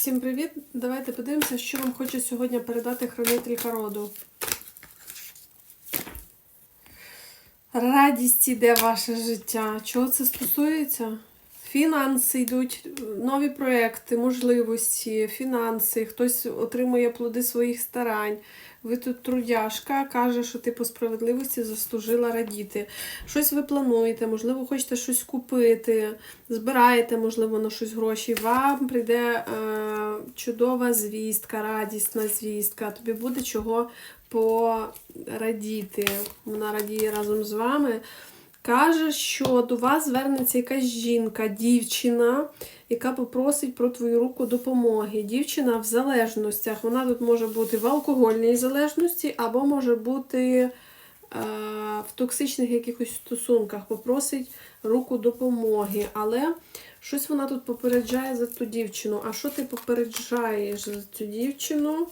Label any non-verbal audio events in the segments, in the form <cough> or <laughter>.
Всім привіт! Давайте подивимося, що вам хоче сьогодні передати хранителька роду. Радість іде ваше життя. Чого це стосується? Фінанси йдуть, нові проекти, можливості, фінанси, хтось отримує плоди своїх старань. Ви тут трудяшка, каже, що ти по справедливості заслужила радіти. Щось ви плануєте, можливо, хочете щось купити, збираєте, можливо, на щось гроші. Вам прийде е, чудова звістка, радісна звістка. Тобі буде чого порадіти. Вона радіє разом з вами. Каже, що до вас звернеться якась жінка, дівчина, яка попросить про твою руку допомоги. Дівчина в залежностях. Вона тут може бути в алкогольній залежності, або може бути е, в токсичних якихось стосунках, попросить руку допомоги. Але щось вона тут попереджає за ту дівчину. А що ти попереджаєш за цю дівчину?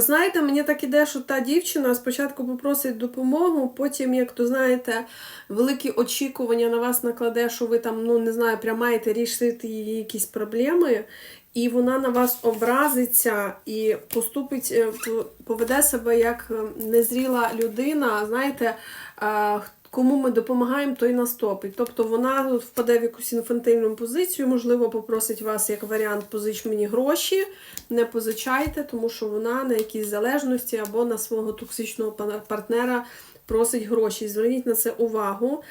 Знаєте, мені так іде, що та дівчина спочатку попросить допомогу, потім, як то знаєте, великі очікування на вас накладе, що ви там, ну не знаю, прям маєте рішити її якісь проблеми, і вона на вас образиться і поступить, е, поведе себе як е, незріла людина. Знаєте, е, Кому ми допомагаємо, той нас топить. Тобто вона впаде в якусь інфантильну позицію, можливо, попросить вас як варіант позич мені гроші, не позичайте, тому що вона на якійсь залежності або на свого токсичного партнера просить гроші. Зверніть на це увагу.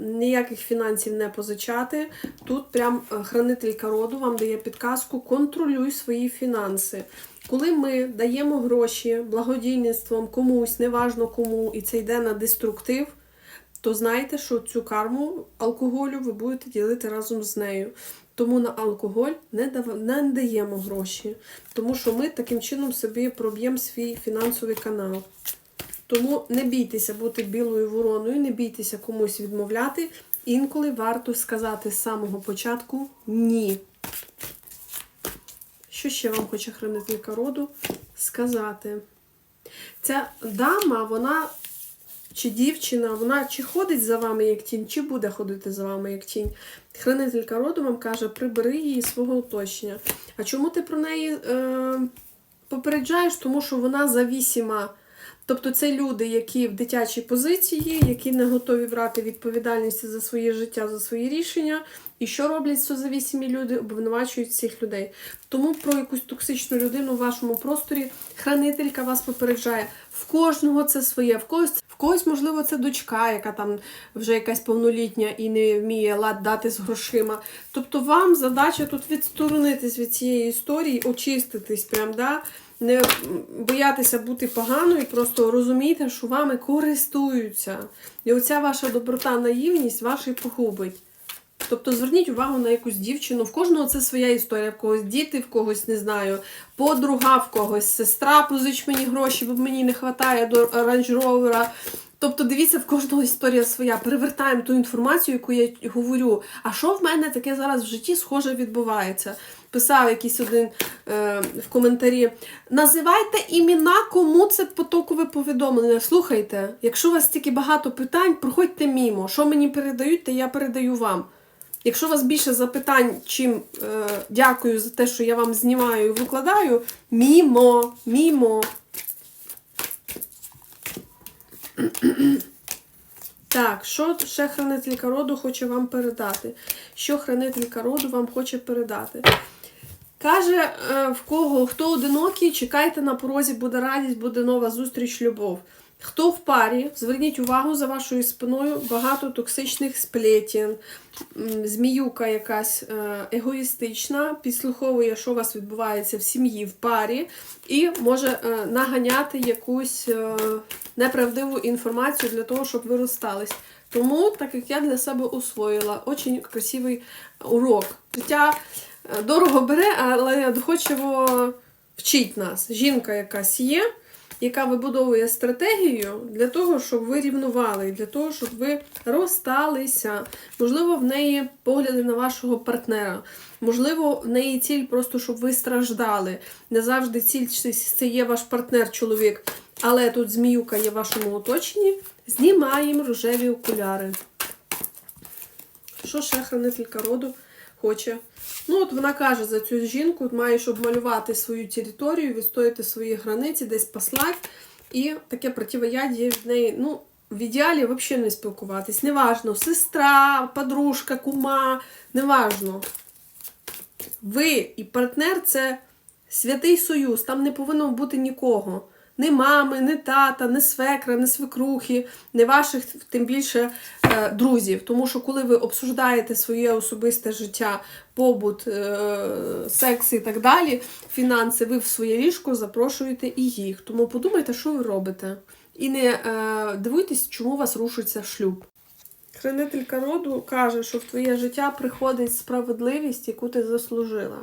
Ніяких фінансів не позичати. Тут прям хранителька роду вам дає підказку: контролюй свої фінанси. Коли ми даємо гроші благодійництвом комусь, неважно кому, і це йде на деструктив, то знайте, що цю карму алкоголю ви будете ділити разом з нею. Тому на алкоголь не, дав... не даємо гроші, тому що ми таким чином собі проб'ємо свій фінансовий канал. Тому не бійтеся бути білою вороною, не бійтеся комусь відмовляти. Інколи варто сказати з самого початку ні. Що ще вам хоче хранителька роду сказати? Ця дама, вона чи дівчина, вона чи ходить за вами як тінь, чи буде ходити за вами як тінь. Хранителька роду вам каже, прибери її свого оточення. А чому ти про неї е, попереджаєш? Тому що вона завісіма. Тобто це люди, які в дитячій позиції, які не готові брати відповідальність за своє життя, за свої рішення. І що роблять созавісімі люди? Обвинувачують цих людей. Тому про якусь токсичну людину в вашому просторі хранителька вас попереджає. В кожного це своє, в когось, в когось, можливо, це дочка, яка там вже якась повнолітня і не вміє лад дати з грошима. Тобто вам задача тут відсторонитись від цієї історії, очиститись прям, да? Не боятися бути поганою, просто розумійте, що вами користуються. І оця ваша доброта, наївність ваші погубить. Тобто зверніть увагу на якусь дівчину. В кожного це своя історія, в когось діти, в когось, не знаю, подруга, в когось сестра, позич мені гроші, бо мені не вистачає до рейндж-ровера. Тобто, дивіться, в кожного історія своя. Перевертаємо ту інформацію, яку я говорю. А що в мене таке зараз в житті схоже відбувається? Писав якийсь один в коментарі. Називайте імена, кому це потокове повідомлення. Слухайте, якщо у вас стільки багато питань, проходьте мімо. Що мені передають, то я передаю вам. Якщо у вас більше запитань, чим е, дякую за те, що я вам знімаю і викладаю, мімо, мімо. Так, що ще хранителька роду хоче вам передати? Що хранителька роду вам хоче передати? Каже, е, в кого хто одинокий, чекайте на порозі, буде радість, буде нова зустріч, любов. Хто в парі, зверніть увагу за вашою спиною багато токсичних сплетін, зміюка якась е, егоїстична, підслуховує, що у вас відбувається в сім'ї, в парі, і може е, наганяти якусь неправдиву інформацію для того, щоб ви розстались. Тому, так як я для себе усвоїла, дуже красивий урок. Життя дорого бере, але доходчиво вчить нас. Жінка якась є, яка вибудовує стратегію для того, щоб ви рівнували, для того, щоб ви розсталися. Можливо, в неї погляди на вашого партнера. Можливо, в неї ціль просто, щоб ви страждали. Не завжди ціль це є ваш партнер-чоловік. Але тут зміюка є в вашому оточенні, Знімаємо рожеві окуляри. Що ще хранителька роду хоче? Ну, от вона каже за цю жінку, маєш обмалювати свою територію, відстояти свої границі, десь послати. І таке противоядіє від неї. Ну, в ідеалі взагалі не спілкуватись. Неважно, сестра, подружка, кума, неважно. Ви і партнер це святий союз, там не повинно бути нікого. Ні мами, ні тата, ні свекра, ні свекрухи, ні ваших, тим більше е, друзів. Тому що коли ви обсуждаєте своє особисте життя, побут, е, секс і так далі, фінанси, ви в своє ліжко запрошуєте і їх. Тому подумайте, що ви робите. І не е, дивуйтесь, чому у вас рушиться шлюб. Хранителька роду каже, що в твоє життя приходить справедливість, яку ти заслужила.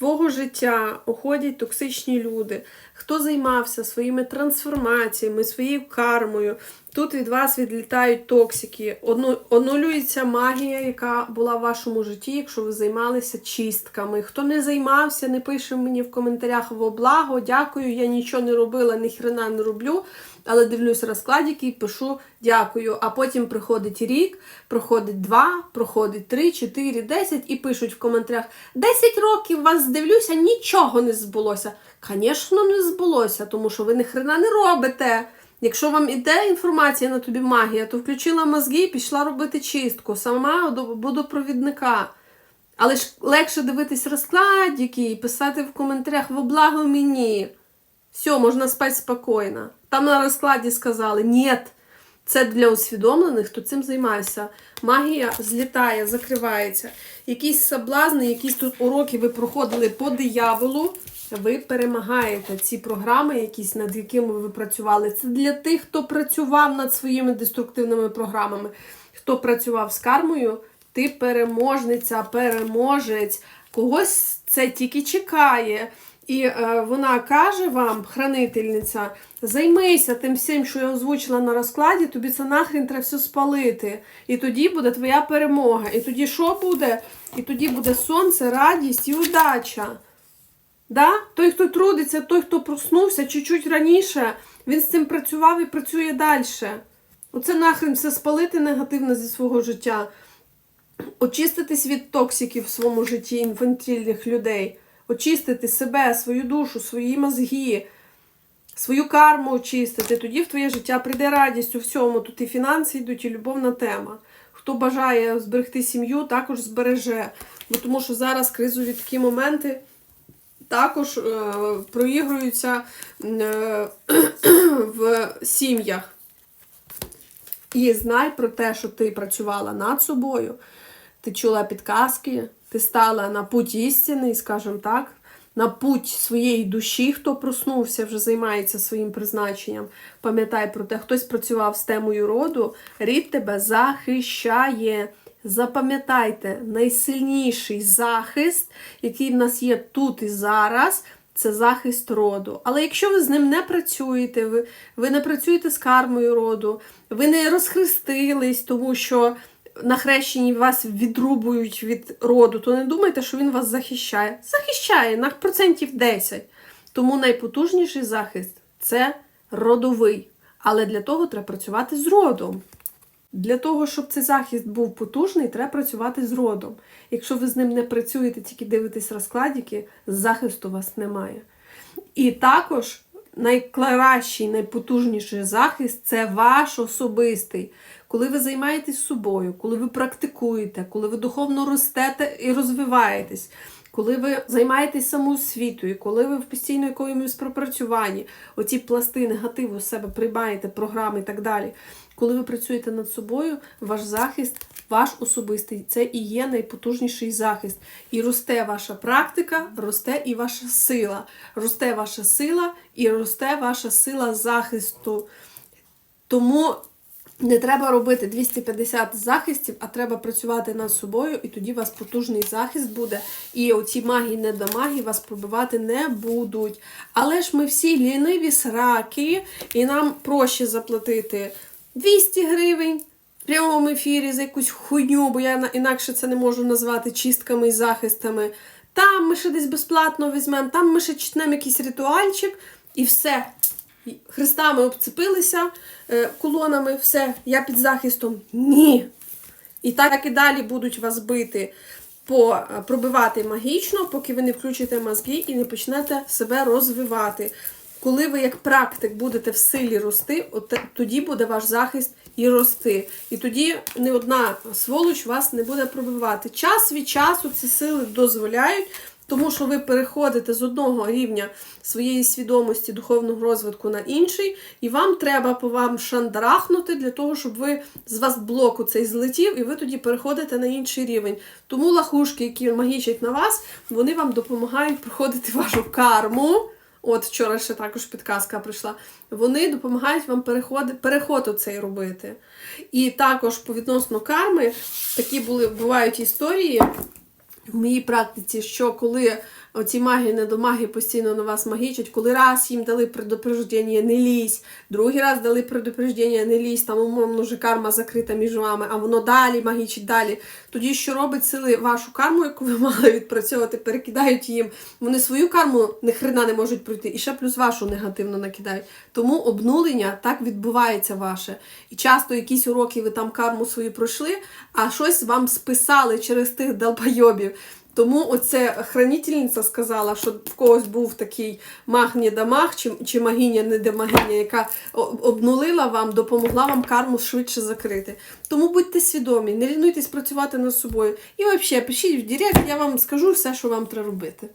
Твого життя уходять токсичні люди. Хто займався своїми трансформаціями, своєю кармою, тут від вас відлітають токсики. Ону- Онулюється магія, яка була в вашому житті, якщо ви займалися чистками. Хто не займався, не пише мені в коментарях во благо. Дякую, я нічого не робила, ні хрена не роблю. Але дивлюсь розкладики і пишу дякую. А потім приходить рік, проходить два, проходить три, чотири, десять і пишуть в коментарях: 10 років вас дивлюся, нічого не збулося. Звісно, не збулося, тому що ви ні хрена не робите. Якщо вам іде інформація на тобі магія, то включила мозги і пішла робити чистку. Сама буду провідника. Але ж легше дивитись розкладики і писати в коментарях во благо мені. Все, можна спати спокійно. Там на розкладі сказали, ні, це для усвідомлених, хто цим займається. Магія злітає, закривається. Якісь соблазни, якісь тут уроки ви проходили по дияволу, ви перемагаєте ці програми, якісь над якими ви працювали. Це для тих, хто працював над своїми деструктивними програмами. Хто працював з кармою, ти переможниця, переможець. Когось це тільки чекає. І е, вона каже вам, хранительниця, займися тим всім, що я озвучила на розкладі, тобі це нахрін треба все спалити. І тоді буде твоя перемога. І тоді що буде? І тоді буде сонце, радість і удача. Да? Той, хто трудиться, той, хто проснувся чуть-чуть раніше, він з цим працював і працює далі. Оце нахрен все спалити негативно зі свого життя. Очиститись від токсиків в своєму житті інфантильних людей, очистити себе, свою душу, свої мозги, свою карму очистити. Тоді в твоє життя прийде радість у всьому. Тут і фінанси йдуть, і любовна тема. Хто бажає зберегти сім'ю, також збереже. Бо тому що зараз кризові такі моменти також е, проігруються е, <clears throat> в сім'ях. І знай про те, що ти працювала над собою, ти чула підказки, ти стала на путь істини, скажімо так, на путь своєї душі, хто проснувся, вже займається своїм призначенням. Пам'ятай про те, хтось працював з темою роду, рід тебе захищає. Запам'ятайте, найсильніший захист, який в нас є тут і зараз, це захист роду. Але якщо ви з ним не працюєте, ви, ви не працюєте з кармою роду, ви не розхрестились, тому що на хрещенні вас відрубують від роду, то не думайте, що він вас захищає. Захищає на процентів 10. Тому найпотужніший захист це родовий. Але для того треба працювати з родом. Для того, щоб цей захист був потужний, треба працювати з родом. Якщо ви з ним не працюєте, тільки дивитесь розкладики, захисту у вас немає. І також найкращий, найпотужніший захист це ваш особистий. Коли ви займаєтесь собою, коли ви практикуєте, коли ви духовно ростете і розвиваєтесь, коли ви займаєтесь самоосвітою, коли ви в постійно якомусь пропрацюванні, оці пласти негативу з себе приймаєте, програми і так далі. Коли ви працюєте над собою, ваш захист, ваш особистий, це і є найпотужніший захист. І росте ваша практика, росте і ваша сила. Росте ваша сила і росте ваша сила захисту. Тому не треба робити 250 захистів, а треба працювати над собою, і тоді у вас потужний захист буде. І оці магії, недомаги вас пробивати не будуть. Але ж ми всі ліниві сраки, і нам проще заплатити 200 гривень в прямому ефірі за якусь хуйню, бо я інакше це не можу назвати чистками і захистами. Там ми ще десь безплатно візьмемо, там ми ще читнемо якийсь ритуальчик, і все. хрестами обцепилися е, колонами, все, я під захистом. Ні. І так і далі будуть вас бити, по, е, пробивати магічно, поки ви не включите мозги і не почнете себе розвивати. Коли ви як практик будете в силі рости, от тоді буде ваш захист і рости. І тоді ні одна сволоч вас не буде пробивати. Час від часу ці сили дозволяють, тому що ви переходите з одного рівня своєї свідомості, духовного розвитку на інший, і вам треба по вам шандарахнути для того, щоб ви з вас блоку цей злетів, і ви тоді переходите на інший рівень. Тому лахушки, які магічать на вас, вони вам допомагають проходити вашу карму. От вчора ще також підказка прийшла. Вони допомагають вам переход, переход оцей робити. І також по відносно карми такі були бувають історії в моїй практиці, що коли оці маги, недомаги постійно на вас магічать, коли раз їм дали предупреждення не лізь, другий раз дали предупреждення не лізь, там умовно вже карма закрита між вами, а воно далі магічить далі. Тоді що робить сили вашу карму, яку ви <laughs> мали відпрацьовувати, перекидають їм. Вони свою карму хрена не можуть пройти, і ще плюс вашу негативно накидають. Тому обнулення так відбувається ваше. І часто якісь уроки ви там карму свою пройшли, а щось вам списали через тих долбойобів. Тому оце хранительниця сказала, що в когось був такий маг не дамаг, чи, чи магиня не демагиня, яка обнулила вам, допомогла вам карму швидше закрити. Тому будьте свідомі, не лінуйтесь працювати над собою. І взагалі пишіть в Директ, я вам скажу все, що вам треба робити.